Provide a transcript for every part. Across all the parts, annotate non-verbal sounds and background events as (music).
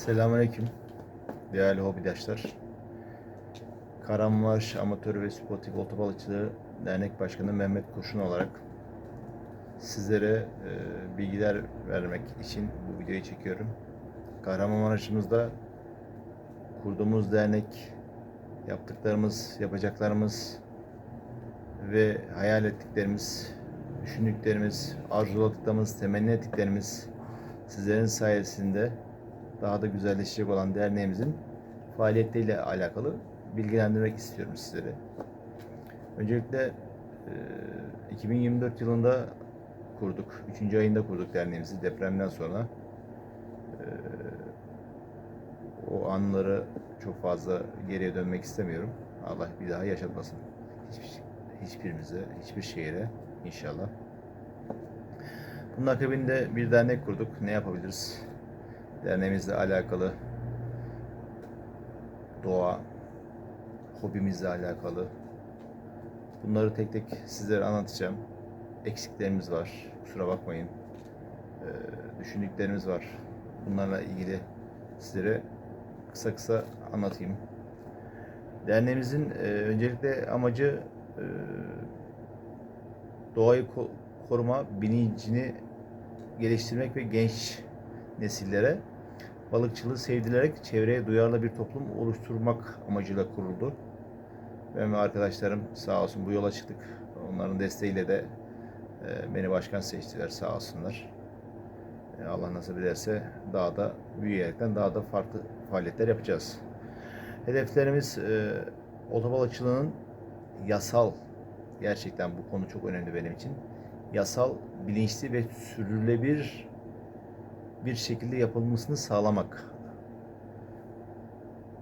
Selamünaleyküm değerli hobidaşlar. Kahramanmaraş Amatör ve Sportif Olta Balıkçılığı Dernek Başkanı Mehmet Kurşun olarak sizlere e, bilgiler vermek için bu videoyu çekiyorum. Kahramanmaraş'ımızda kurduğumuz dernek, yaptıklarımız, yapacaklarımız ve hayal ettiklerimiz, düşündüklerimiz, arzuladıklarımız, temenni ettiklerimiz sizlerin sayesinde daha da güzelleşecek olan derneğimizin faaliyetleriyle alakalı bilgilendirmek istiyorum sizlere. Öncelikle e, 2024 yılında kurduk. 3. ayında kurduk derneğimizi depremden sonra. O anları çok fazla geriye dönmek istemiyorum. Allah bir daha yaşatmasın. Hiçbir, hiçbirimize, hiçbir şehire inşallah. Bunun akabinde bir dernek kurduk. Ne yapabiliriz? Derneğimizle alakalı doğa, hobimizle alakalı bunları tek tek sizlere anlatacağım. Eksiklerimiz var. Kusura bakmayın. Ee, düşündüklerimiz var. Bunlarla ilgili sizlere kısa kısa anlatayım. Derneğimizin e, öncelikle amacı e, doğayı ko- koruma bilincini geliştirmek ve genç nesillere balıkçılığı sevdirerek çevreye duyarlı bir toplum oluşturmak amacıyla kuruldu. Ben ve arkadaşlarım sağ olsun bu yola çıktık. Onların desteğiyle de e, beni başkan seçtiler sağ olsunlar. E, Allah nasip ederse daha da büyüyerekten daha da farklı faaliyetler yapacağız. Hedeflerimiz e, otobalıkçılığının yasal, gerçekten bu konu çok önemli benim için. Yasal, bilinçli ve sürdürülebilir bir şekilde yapılmasını sağlamak.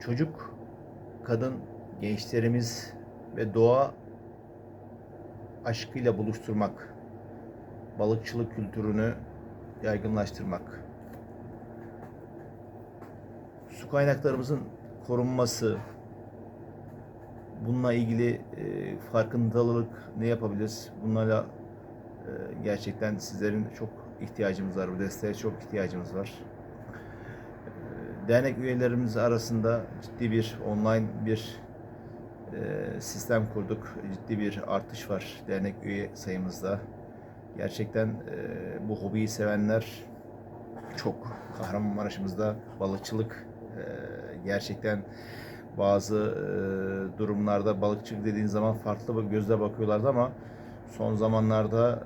Çocuk, kadın, gençlerimiz ve doğa aşkıyla buluşturmak. Balıkçılık kültürünü yaygınlaştırmak. Su kaynaklarımızın korunması, bununla ilgili e, farkındalık ne yapabiliriz? Bunlarla e, gerçekten sizlerin çok ihtiyacımız var. Bu desteğe çok ihtiyacımız var. E, Dernek üyelerimiz arasında ciddi bir online bir e, sistem kurduk. Ciddi bir artış var dernek üye sayımızda. Gerçekten e, bu hobiyi sevenler çok. Kahramanmaraş'ımızda balıkçılık e, gerçekten bazı durumlarda balıkçılık dediğin zaman farklı gözle bakıyorlardı ama son zamanlarda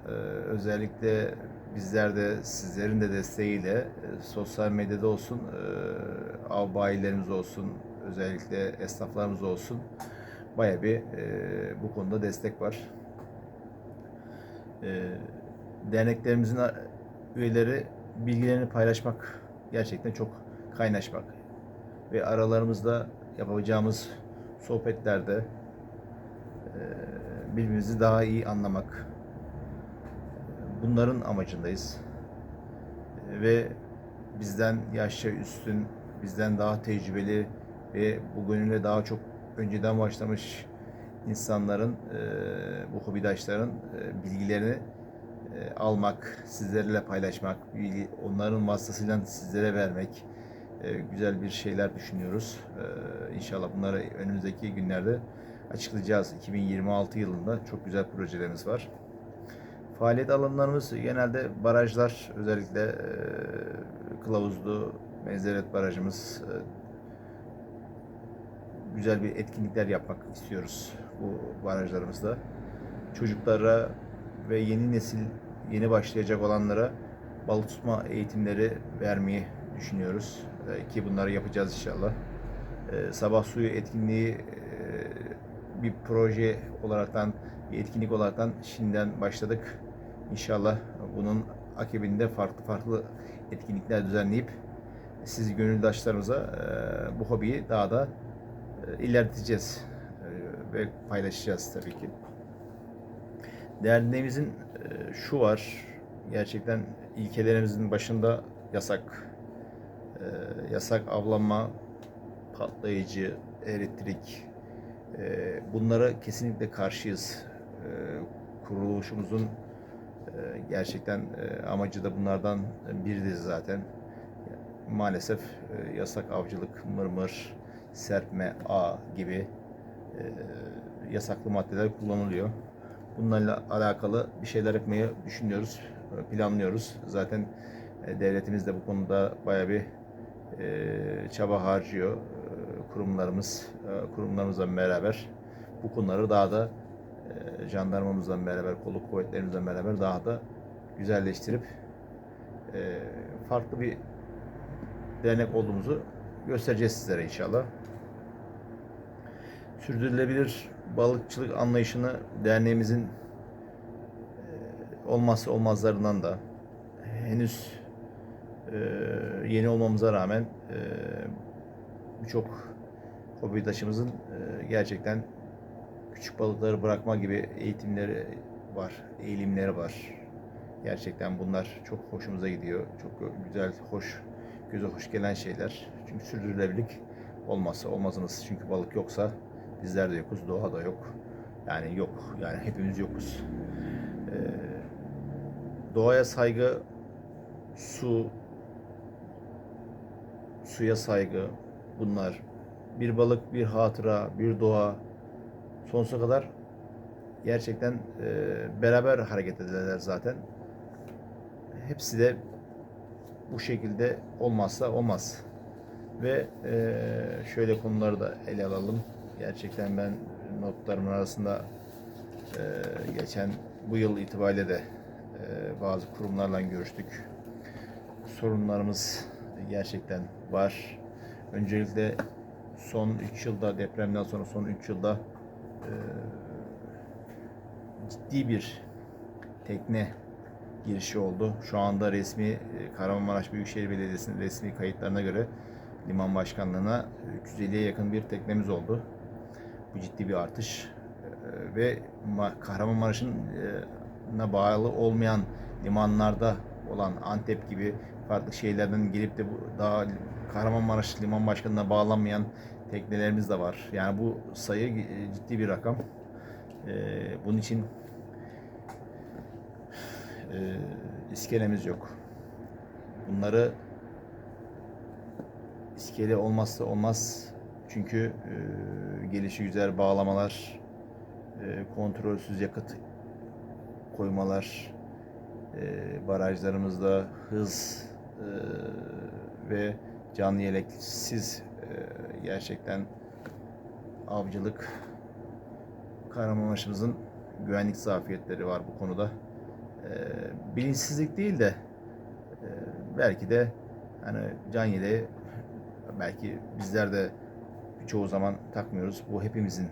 özellikle bizler de sizlerin de desteğiyle e, sosyal medyada olsun, e, av bayilerimiz olsun, özellikle esnaflarımız olsun baya bir e, bu konuda destek var. E, derneklerimizin üyeleri bilgilerini paylaşmak gerçekten çok kaynaşmak ve aralarımızda yapacağımız sohbetlerde birbirimizi daha iyi anlamak bunların amacındayız. E, Ve bizden yaşça üstün, bizden daha tecrübeli ve bu daha çok önceden başlamış insanların, e, bu hobidaşların e, bilgilerini e, almak, sizlerle paylaşmak, onların vasıtasıyla sizlere vermek güzel bir şeyler düşünüyoruz. İnşallah bunları önümüzdeki günlerde açıklayacağız. 2026 yılında çok güzel projelerimiz var. Faaliyet alanlarımız genelde barajlar, özellikle e, Kılavuzlu, Mezeret Barajımız, e, güzel bir etkinlikler yapmak istiyoruz bu barajlarımızda. Çocuklara ve yeni nesil, yeni başlayacak olanlara balık tutma eğitimleri vermeyi düşünüyoruz. E, ki bunları yapacağız inşallah. E, sabah suyu etkinliği e, bir proje olaraktan, bir etkinlik olaraktan şimdiden başladık. İnşallah bunun akibinde farklı farklı etkinlikler düzenleyip siz gönüldaşlarımıza e, bu hobiyi daha da e, ilerleteceğiz e, ve paylaşacağız tabii ki. Derneğimizin şu var, gerçekten ilkelerimizin başında yasak, yasak avlanma, patlayıcı, elektrik, bunlara kesinlikle karşıyız. Kuruluşumuzun gerçekten e, amacı da bunlardan biridir zaten. maalesef e, yasak avcılık, mırmır, serpme, ağ gibi e, yasaklı maddeler kullanılıyor. Bunlarla alakalı bir şeyler yapmayı düşünüyoruz, planlıyoruz. Zaten devletimiz de bu konuda bayağı bir çaba harcıyor. Kurumlarımız, kurumlarımızla beraber bu konuları daha da jandarmamızla beraber, kolluk kuvvetlerimizle beraber daha da güzelleştirip e, farklı bir dernek olduğumuzu göstereceğiz sizlere inşallah. Sürdürülebilir balıkçılık anlayışını derneğimizin e, olmazsa olmazlarından da henüz e, yeni olmamıza rağmen e, birçok hobidaşımızın gerçekten küçük balıkları bırakma gibi eğitimleri var, eğilimleri var. Gerçekten bunlar çok hoşumuza gidiyor. Çok güzel, hoş, göze hoş gelen şeyler. Çünkü sürdürülebilirlik olmazsa olmazımız. Çünkü balık yoksa bizler de yokuz, doğa da yok. Yani yok, yani hepimiz yokuz. Ee, doğaya saygı, su, suya saygı, bunlar bir balık, bir hatıra, bir doğa sonsuza kadar gerçekten e, beraber hareket ederler zaten. Hepsi de bu şekilde olmazsa olmaz. Ve e, şöyle konuları da ele alalım. Gerçekten ben notlarımın arasında e, geçen bu yıl itibariyle de e, bazı kurumlarla görüştük. Sorunlarımız gerçekten var. Öncelikle son 3 yılda depremden sonra son 3 yılda ciddi bir tekne girişi oldu. Şu anda resmi e, Kahramanmaraş Büyükşehir Belediyesi'nin resmi kayıtlarına göre liman başkanlığına 350'ye yakın bir teknemiz oldu. Bu ciddi bir artış E, ve Ma- Kahramanmaraş'ın bağlı olmayan limanlarda olan Antep gibi farklı şeylerden gelip de bu daha Kahramanmaraş liman başkanlığına bağlanmayan teknelerimiz de var. Yani bu sayı e, ciddi bir rakam. E, bunun için e, iskelemiz yok. Bunları iskele olmazsa olmaz. Çünkü e, gelişi güzel bağlamalar, kontrolsüz yakıt koymalar, barajlarımızda hız ve canlı yeleksiz gerçekten avcılık Kahramanmaraş'ımızın güvenlik zafiyetleri var bu konuda. E, bilinçsizlik değil de e, belki de hani can yeleği belki bizler de çoğu zaman takmıyoruz. Bu hepimizin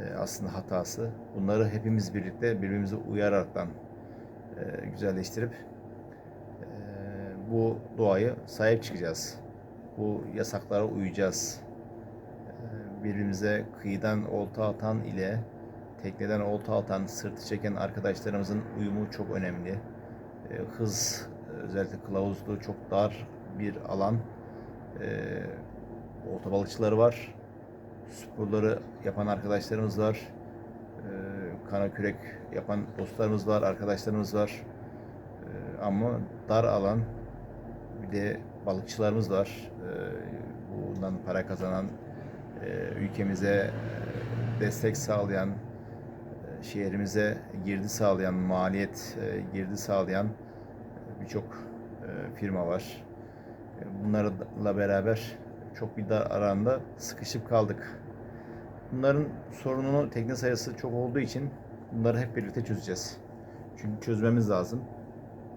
e, aslında hatası. Bunları hepimiz birlikte birbirimize uyararaktan e, güzelleştirip e, bu doğayı sahip çıkacağız. Bu yasaklara uyacağız. E, birbirimize kıyıdan olta atan ile tekneden olta atan, sırtı çeken arkadaşlarımızın uyumu çok önemli. E, hız, özellikle kılavuzlu çok dar bir alan. E, olta balıkçıları var. Sporları yapan arkadaşlarımız var. Kana kürek yapan dostlarımız var, arkadaşlarımız var. Ama dar alan bir de balıkçılarımız var. E, bundan para kazanan, e, ülkemize e, destek sağlayan, e, şehrimize girdi sağlayan, maliyet girdi sağlayan birçok firma var. Bunlarla beraber çok bir dar aranda sıkışıp kaldık. Bunların sorununu tekne sayısı çok olduğu için bunları hep birlikte çözeceğiz. Çünkü çözmemiz lazım.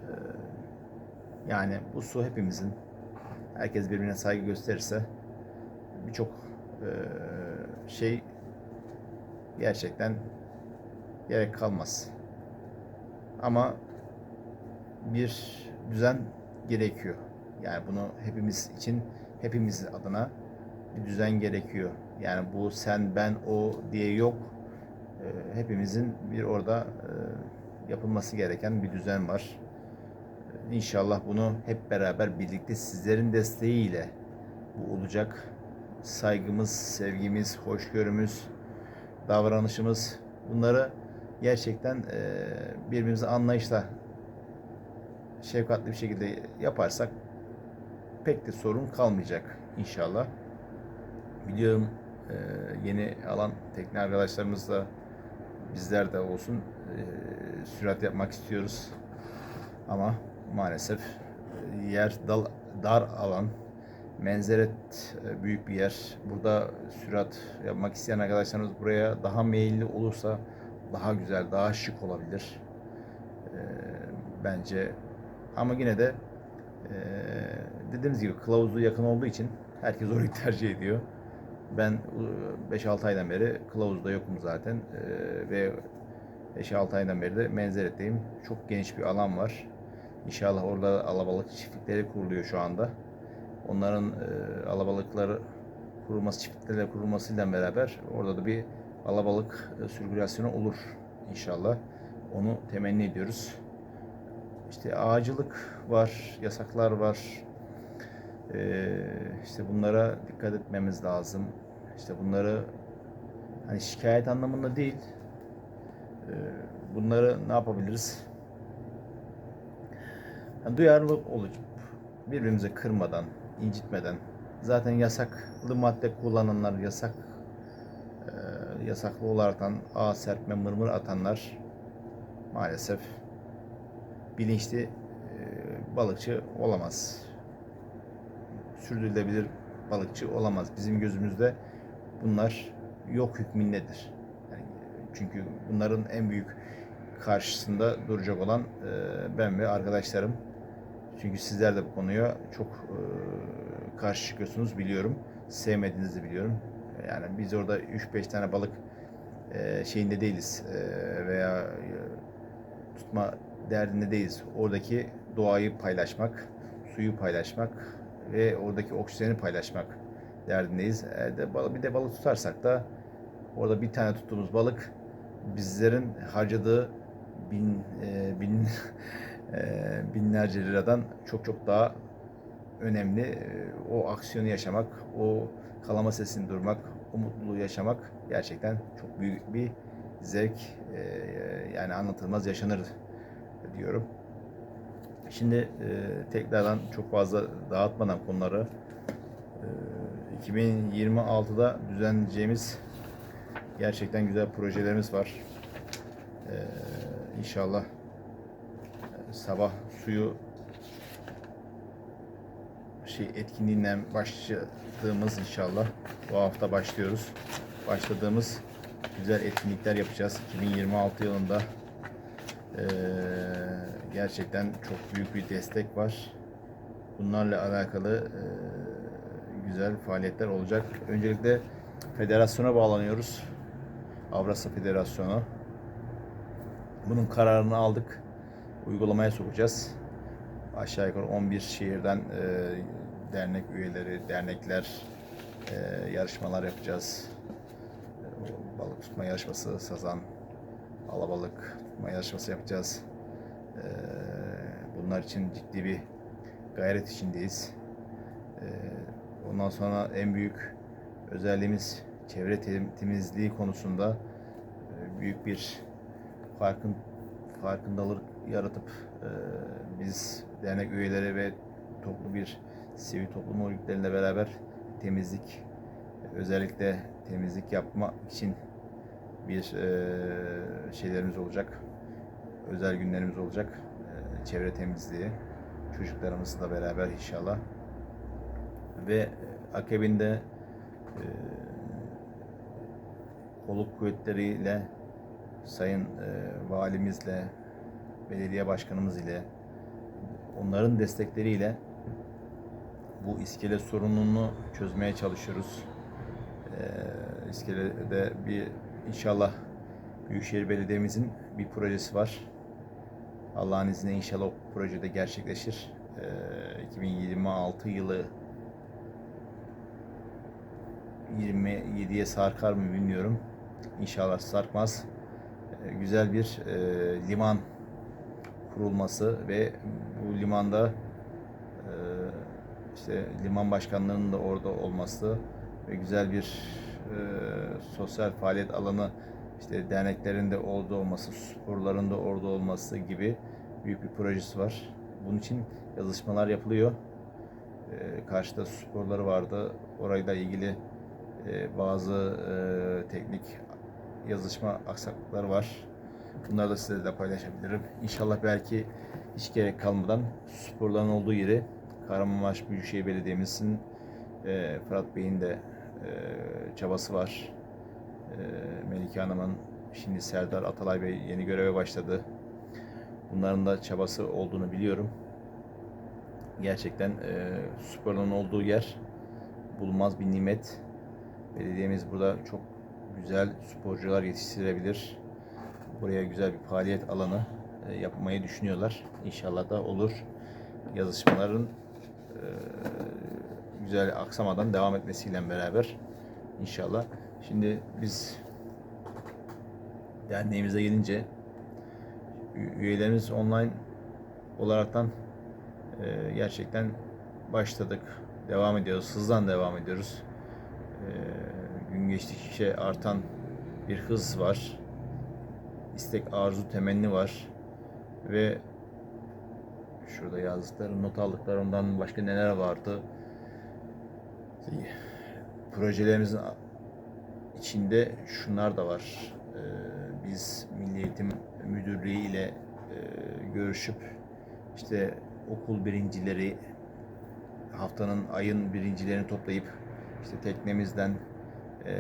Ee, Yani bu su hepimizin. Herkes birbirine saygı gösterirse birçok e, şey gerçekten gerek kalmaz. Ama bir düzen gerekiyor. Yani bunu hepimiz için, hepimiz adına bir düzen gerekiyor. Yani bu sen, ben, o diye yok. Ee, hepimizin bir orada e, yapılması gereken bir düzen var. İnşallah bunu hep beraber birlikte sizlerin desteğiyle bu olacak. Saygımız, sevgimiz, hoşgörümüz, davranışımız bunları gerçekten e, birbirimize anlayışla şefkatli bir şekilde yaparsak pek de sorun kalmayacak inşallah. Biliyorum e, yeni alan tekne arkadaşlarımız da bizler de olsun e, sürat yapmak istiyoruz. Ama maalesef e, yer dal, dar alan, menzeret e, büyük bir yer. Burada sürat yapmak isteyen arkadaşlarımız buraya daha meyilli olursa daha güzel, daha şık olabilir. E, bence ama yine de e, dediğimiz gibi kılavuzu yakın olduğu için herkes orayı tercih ediyor. Ben e, 5-6 aydan beri kılavuzda yokum zaten E, ve 5-6 aydan beri de menzeretteyim. Çok geniş bir alan var. İnşallah orada alabalık çiftlikleri kuruluyor şu anda. Onların e, alabalıkları kurulması, çiftliklerle kurulmasıyla beraber orada da bir alabalık e, sirkülasyonu olur inşallah. Onu temenni ediyoruz. İşte ağacılık var, yasaklar var. Ee, işte bunlara dikkat etmemiz lazım. İşte bunları hani şikayet anlamında değil. Ee, bunları ne yapabiliriz? Yani duyarlı olup birbirimize kırmadan, incitmeden zaten yasaklı madde kullananlar, yasak e, yasaklı olaraktan ağ serpme, mırmır atanlar maalesef bilinçli e, balıkçı olamaz. Sürdürülebilir balıkçı olamaz. Bizim gözümüzde bunlar yok hükmündedir. Yani çünkü bunların en büyük karşısında duracak olan e, ben ve arkadaşlarım. Çünkü sizler de bu konuya çok e, karşı çıkıyorsunuz biliyorum. Sevmediğinizi biliyorum. Yani biz orada 3-5 tane balık e, şeyinde değiliz e, veya e, tutma derdinde değiliz. Oradaki doğayı paylaşmak, suyu paylaşmak ve oradaki oksijeni paylaşmak derdindeyiz. Balı- bir de balık tutarsak da orada bir tane tuttuğumuz balık bizlerin harcadığı bin, e, bin e, (laughs) binlerce liradan çok çok daha önemli. E, O aksiyonu yaşamak, o kalama sesini durmak, o mutluluğu yaşamak gerçekten çok büyük bir zevk. E, Yani anlatılmaz yaşanır diyorum. Şimdi e, tekrardan çok fazla dağıtmadan konuları e, 2026'da düzenleyeceğimiz gerçekten güzel projelerimiz var. E, inşallah e, sabah suyu şey etkinliğinden başladığımız inşallah bu hafta başlıyoruz. Başladığımız güzel etkinlikler yapacağız 2026 yılında. Ee, gerçekten çok büyük bir destek var. Bunlarla alakalı e, güzel faaliyetler olacak. Öncelikle federasyona bağlanıyoruz. Avrasya Federasyonu. Bunun kararını aldık. Uygulamaya sokacağız. Aşağı yukarı 11 şehirden e, dernek üyeleri, dernekler e, yarışmalar yapacağız. E, balık tutma yarışması, sazan, alabalık tutma yarışması yapacağız. Ee, bunlar için ciddi bir gayret içindeyiz. Ee, ondan sonra en büyük özelliğimiz çevre tem- temizliği konusunda e, büyük bir farkın farkındalık yaratıp e, biz dernek üyeleri ve toplu bir sivil toplum örgütleriyle beraber temizlik özellikle temizlik yapmak için bir e, şeylerimiz olacak. Özel günlerimiz olacak. E, çevre temizliği. Çocuklarımızla beraber inşallah. Ve akabinde e, kolluk kuvvetleriyle sayın e, valimizle belediye başkanımız ile onların destekleriyle bu iskele sorununu çözmeye çalışıyoruz. Ee, İskele'de bir inşallah Büyükşehir Belediye'mizin bir projesi var. Allah'ın izniyle inşallah o projede gerçekleşir. Ee, 2026 yılı 27'ye sarkar mı bilmiyorum. İnşallah sarkmaz. Ee, güzel bir e, liman kurulması ve bu limanda e, işte liman başkanlığının da orada olması ve güzel bir e, sosyal faaliyet alanı işte derneklerin de orada olması, sporların da orada olması gibi büyük bir projesi var. Bunun için yazışmalar yapılıyor. E, karşıda sporları vardı. Orayla ilgili e, bazı e, teknik yazışma aksaklıkları var. Bunları da size de paylaşabilirim. İnşallah belki hiç gerek kalmadan sporların olduğu yeri Kahramanmaraş Büyükşehir Belediye'mizin e, Fırat Bey'in de e, çabası var. E, Melike Hanım'ın şimdi Serdar Atalay Bey yeni göreve başladı. Bunların da çabası olduğunu biliyorum. Gerçekten e, sporların olduğu yer bulunmaz bir nimet. Belediyemiz burada çok güzel sporcular yetiştirebilir. Buraya güzel bir faaliyet alanı e, yapmayı düşünüyorlar. İnşallah da olur. Yazışmaların e, güzel aksamadan devam etmesiyle beraber inşallah. Şimdi biz derneğimize gelince üyelerimiz online olaraktan e, gerçekten başladık. Devam ediyoruz. Hızdan devam ediyoruz. Gün geçtikçe artan bir hız var. İstek, arzu, temenni var. Ve şurada yazdıkları, not aldıklarımdan başka neler vardı? Projelerimizin içinde şunlar da var. Ee, biz Milli Eğitim Müdürlüğü ile e, görüşüp işte okul birincileri haftanın ayın birincilerini toplayıp işte teknemizden e,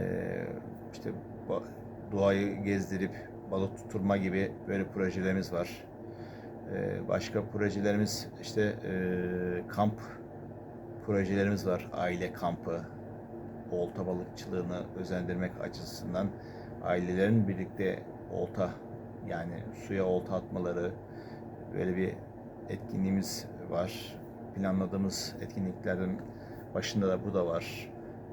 işte doğayı gezdirip balık tutturma gibi böyle projelerimiz var. E, başka projelerimiz işte e, kamp projelerimiz var. Aile kampı, olta balıkçılığını özendirmek açısından ailelerin birlikte olta yani suya olta atmaları böyle bir etkinliğimiz var. Planladığımız etkinliklerden başında da bu da var.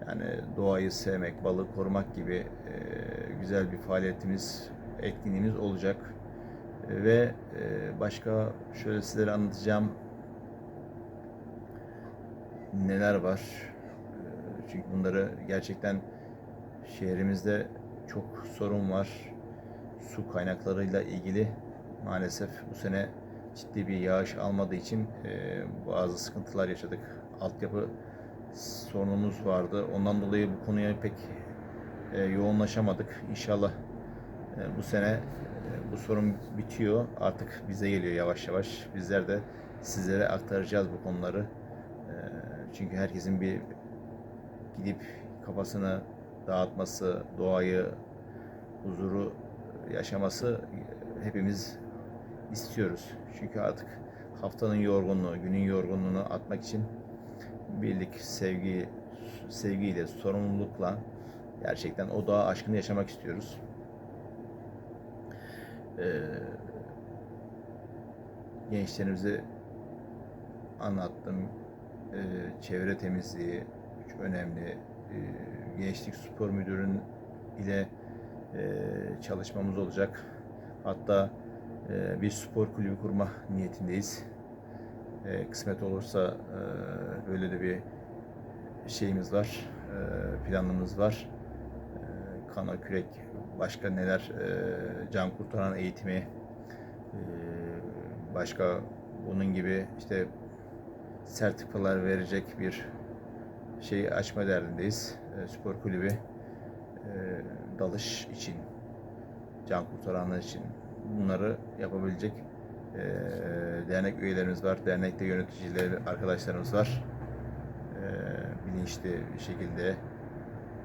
Yani doğayı sevmek, balığı korumak gibi e, güzel bir faaliyetimiz, etkinliğimiz olacak. E, ve e, başka şöyle sizlere anlatacağım neler var. E, Çünkü bunları gerçekten şehrimizde çok sorun var. Su kaynaklarıyla ilgili maalesef bu sene ciddi bir yağış almadığı için bazı sıkıntılar yaşadık. Altyapı sorunumuz vardı. Ondan dolayı bu konuya pek yoğunlaşamadık. İnşallah bu sene e, bu sorun bitiyor. Artık bize geliyor yavaş yavaş. Bizler de sizlere aktaracağız bu konuları. E, çünkü herkesin bir gidip kafasını dağıtması, doğayı, huzuru yaşaması hepimiz istiyoruz. Çünkü artık haftanın yorgunluğu, günün yorgunluğunu atmak için birlik, sevgi, sevgiyle, sorumlulukla gerçekten o doğa aşkını yaşamak istiyoruz. Ee, gençlerimize anlattım. Ee, çevre temizliği çok önemli. Ee, Gençlik Spor Müdürü'nün ile e, çalışmamız olacak. Hatta e, bir spor kulübü kurma niyetindeyiz. E, kısmet olursa e, böyle de bir şeyimiz var, e, planımız var. E, kana kürek, başka neler, e, can kurtaran eğitimi, e, başka bunun gibi işte sertifikalar verecek bir şey açma derdindeyiz. E, spor kulübü e, dalış için, can kurtaranlar için bunları yapabilecek e, dernek üyelerimiz var. Dernekte yöneticileri arkadaşlarımız var. E, bilinçli bir şekilde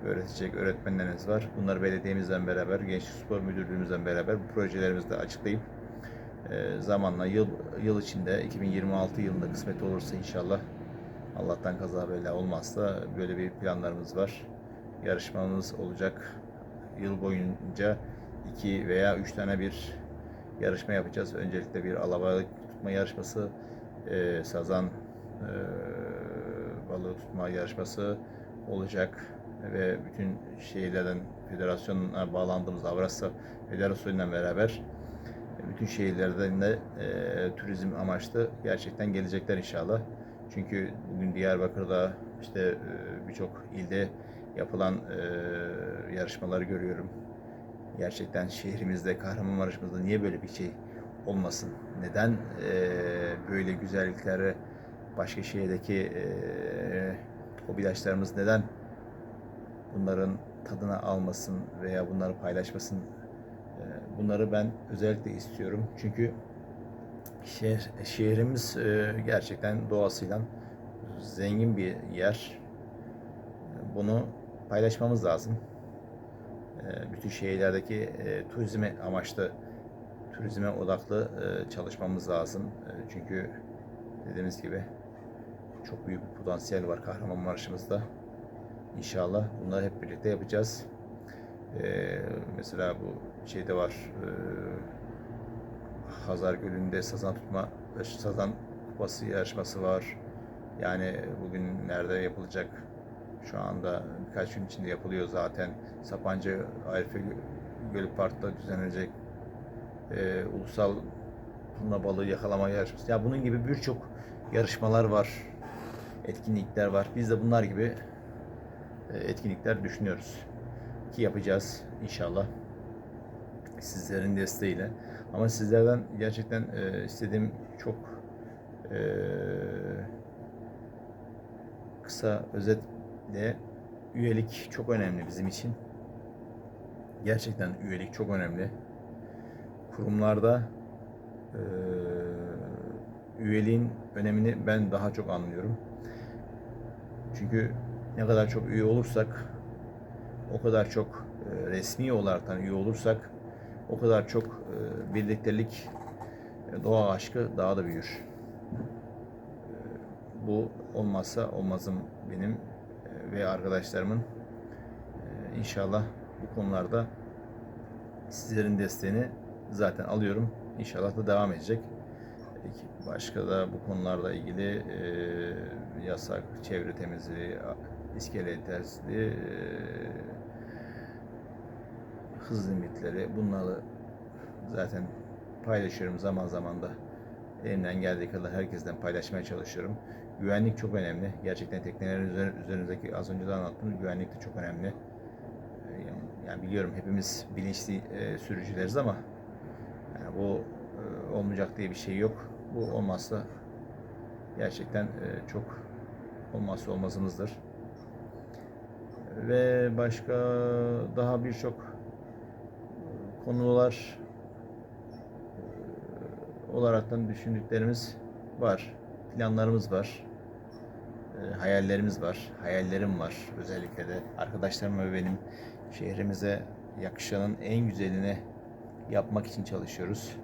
öğretecek öğretmenlerimiz var. Bunları belediyemizden beraber, Gençlik Spor Müdürlüğümüzden beraber bu projelerimizi de açıklayıp e, zamanla yıl yıl içinde 2026 yılında kısmet olursa inşallah Allah'tan kaza bela olmazsa böyle bir planlarımız var. Yarışmamız olacak. Yıl boyunca iki veya üç tane bir yarışma yapacağız. Öncelikle bir alabalık tutma yarışması, e, sazan e, balığı tutma yarışması olacak ve bütün şehirlerden federasyonuna bağlandığımız Avrasya Federasyonu'yla beraber bütün şehirlerden de e, turizm amaçlı gerçekten gelecekler inşallah. Çünkü bugün Diyarbakır'da işte e, birçok ilde yapılan e, yarışmaları görüyorum. Gerçekten şehrimizde, Kahramanmaraş'ımızda niye böyle bir şey olmasın? Neden e, böyle güzelliklere başka şehirdeki eee hobidaşlarımız neden bunların tadına almasın veya bunları paylaşmasın Eee, bunları ben özellikle istiyorum. Çünkü şehir, şehrimiz eee, gerçekten doğasıyla zengin bir yer. Bunu paylaşmamız lazım. Eee, Bütün şehirlerdeki turizme amaçlı, turizme odaklı çalışmamız lazım. Çünkü dediğimiz gibi çok büyük bir potansiyel var Kahramanmaraş'ımızda. İnşallah bunları hep birlikte yapacağız. Eee, mesela bu şeyde var. eee, Hazar Gölü'nde sazan tutma, sazan kupası yarışması var. Yani bugün nerede yapılacak? Şu anda birkaç gün içinde yapılıyor zaten. Sapanca Arife Gölü Park'ta düzenlenecek eee, ulusal turna balığı yakalama yarışması. Ya bunun gibi birçok yarışmalar var, etkinlikler var. Biz de bunlar gibi e, etkinlikler düşünüyoruz ki yapacağız inşallah sizlerin desteğiyle. Ama sizlerden gerçekten e, istediğim çok e, kısa özetle üyelik çok önemli bizim için. Gerçekten üyelik çok önemli. Kurumlarda e, üyeliğin önemini ben daha çok anlıyorum. Çünkü ne kadar çok üye olursak, o kadar çok e, resmi olaraktan üye olursak, o kadar çok e, birliktelik, e, doğa aşkı daha da büyür. E, Bu olmazsa olmazım benim ve arkadaşlarımın. E, İnşallah bu konularda sizlerin desteğini zaten alıyorum. İnşallah da devam edecek. Başka da bu konularla ilgili yasak, çevre temizliği, iskele e, hız limitleri bunları zaten paylaşıyorum zaman zaman da elimden geldiği kadar herkesten paylaşmaya çalışıyorum. Güvenlik çok önemli. Gerçekten teknelerin üzer- üzerindeki az önce de anlattığım güvenlik de çok önemli. Yani biliyorum hepimiz bilinçli e, sürücüleriz ama yani bu e, olmayacak diye bir şey yok. Bu olmazsa gerçekten e, çok olmazsa olmazımızdır. Ve başka daha birçok konular e, olaraktan düşündüklerimiz var. Planlarımız var. E, hayallerimiz var. Hayallerim var özellikle de arkadaşlarım ve benim şehrimize yakışanın en güzelini yapmak için çalışıyoruz.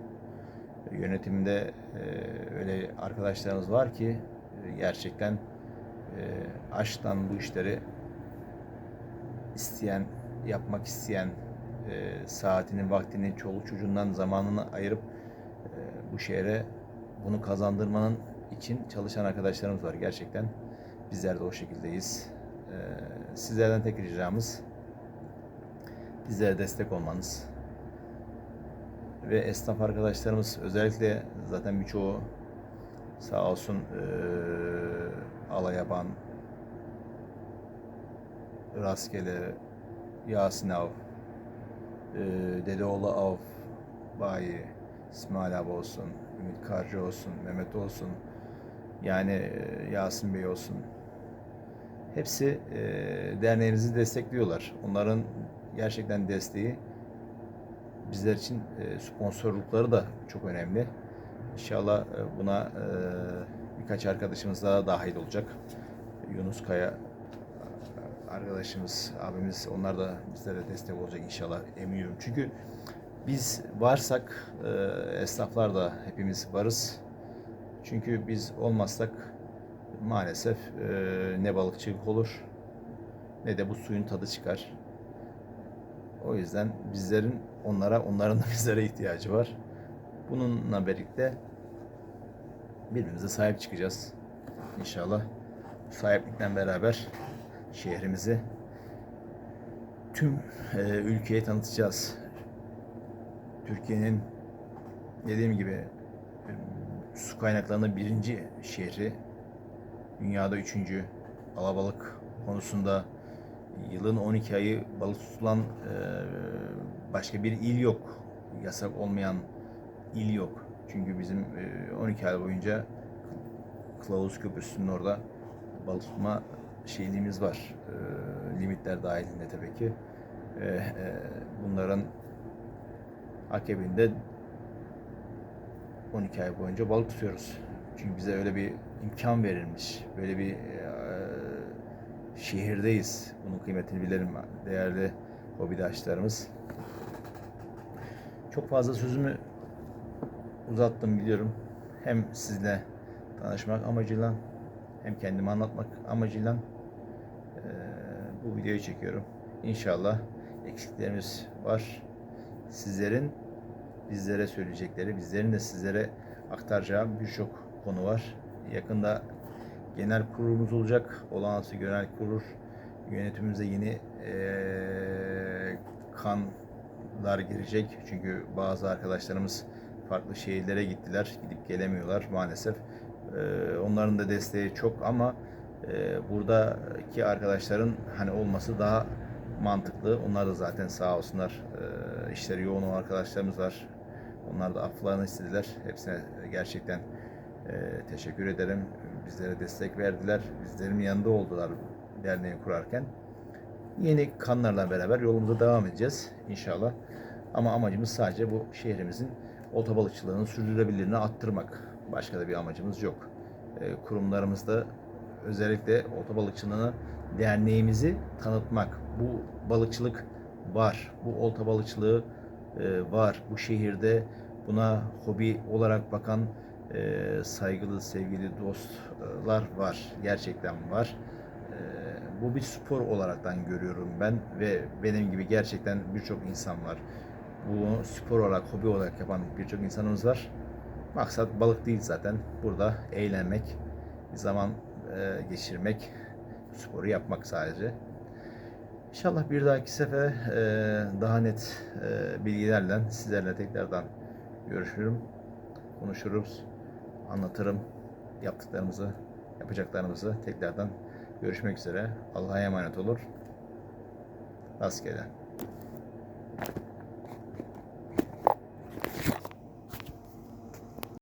Yönetimde e, öyle arkadaşlarımız var ki gerçekten aşktan bu işleri isteyen, yapmak isteyen, e, saatini, vaktini, çoluk çocuğundan zamanını ayırıp e, bu şehre bunu kazandırmanın için çalışan arkadaşlarımız var gerçekten. Bizler de o şekildeyiz. E, sizlerden tek ricamız bizlere destek olmanız ve esnaf arkadaşlarımız özellikle zaten birçoğu sağ olsun eee Alayaban, Rastgele, Yasin Av, eee Dedeoğlu Av, Bayi, İsmail abi olsun, Ümit Karcı olsun, Mehmet olsun, yani eee, Yasin Bey olsun. Hepsi eee derneğimizi destekliyorlar. Onların gerçekten desteği bizler için e, sponsorlukları da çok önemli. İnşallah e, buna e, birkaç arkadaşımız daha dahil olacak. Yunus Kaya arkadaşımız, abimiz onlar da bizlere destek olacak inşallah eminim. Çünkü biz varsak e, esnaflar da hepimiz varız. Çünkü biz olmazsak maalesef e, ne balıkçılık olur ne de bu suyun tadı çıkar. O yüzden bizlerin onlara, onların da bizlere ihtiyacı var. Bununla birlikte birbirimize sahip çıkacağız. İnşallah sahiplikten beraber şehrimizi tüm e, ülkeye tanıtacağız. Türkiye'nin dediğim gibi e, su kaynaklarının birinci şehri, dünyada üçüncü, alabalık konusunda yılın 12 ayı balık tutulan e, başka bir il yok. Yasak olmayan il yok. Çünkü bizim e, 12 ay boyunca Kılavuz Köprüsü'nün orada balık tutma şeyliğimiz var. Ee, limitler dahilinde tabii ki. Ee, e, bunların akabinde 12 ay boyunca balık tutuyoruz. Çünkü bize öyle bir imkan verilmiş. Böyle bir e, şehirdeyiz. Bunun kıymetini bilelim değerli hobidaşlarımız. Çok fazla sözümü uzattım biliyorum. Hem sizle tanışmak amacıyla hem kendimi anlatmak amacıyla bu videoyu çekiyorum. İnşallah eksiklerimiz var. Sizlerin bizlere söyleyecekleri, bizlerin de sizlere aktaracağı birçok konu var. Yakında genel kurulumuz olacak. Olağanüstü genel kurul yönetimimize yeni eee kanlar girecek. Çünkü bazı arkadaşlarımız farklı şehirlere gittiler. Gidip gelemiyorlar maalesef. Eee, onların da desteği çok ama eee, buradaki arkadaşların hani olması daha mantıklı. Onlar da zaten sağ olsunlar eee, işleri yoğun olan arkadaşlarımız var. Onlar da aflarını istediler. Hepsine gerçekten eee, teşekkür ederim. Bizlere destek verdiler. Bizlerin yanında oldular derneği kurarken. Yeni kanlarla beraber yolumuza devam edeceğiz inşallah. Ama amacımız sadece bu şehrimizin olta balıkçılığının sürdürülebilirliğini arttırmak. Başka da bir amacımız yok. Eee, kurumlarımızda özellikle olta balıkçılığını derneğimizi tanıtmak. Bu balıkçılık var. Bu olta balıkçılığı e, var. Bu şehirde buna hobi olarak bakan e, saygılı, sevgili dostlar var. Gerçekten var. E, bu bir spor olaraktan görüyorum ben ve benim gibi gerçekten birçok insan var. Bunu spor olarak, hobi olarak yapan birçok insanımız var. Maksat balık değil zaten. Burada eğlenmek, zaman e, geçirmek, sporu yapmak sadece. İnşallah bir dahaki sefere e, daha net e, bilgilerle sizlerle tekrardan görüşürüm, konuşuruz, anlatırım yaptıklarımızı, yapacaklarımızı tekrardan görüşmek üzere. Allah'a emanet olur. Rastgele.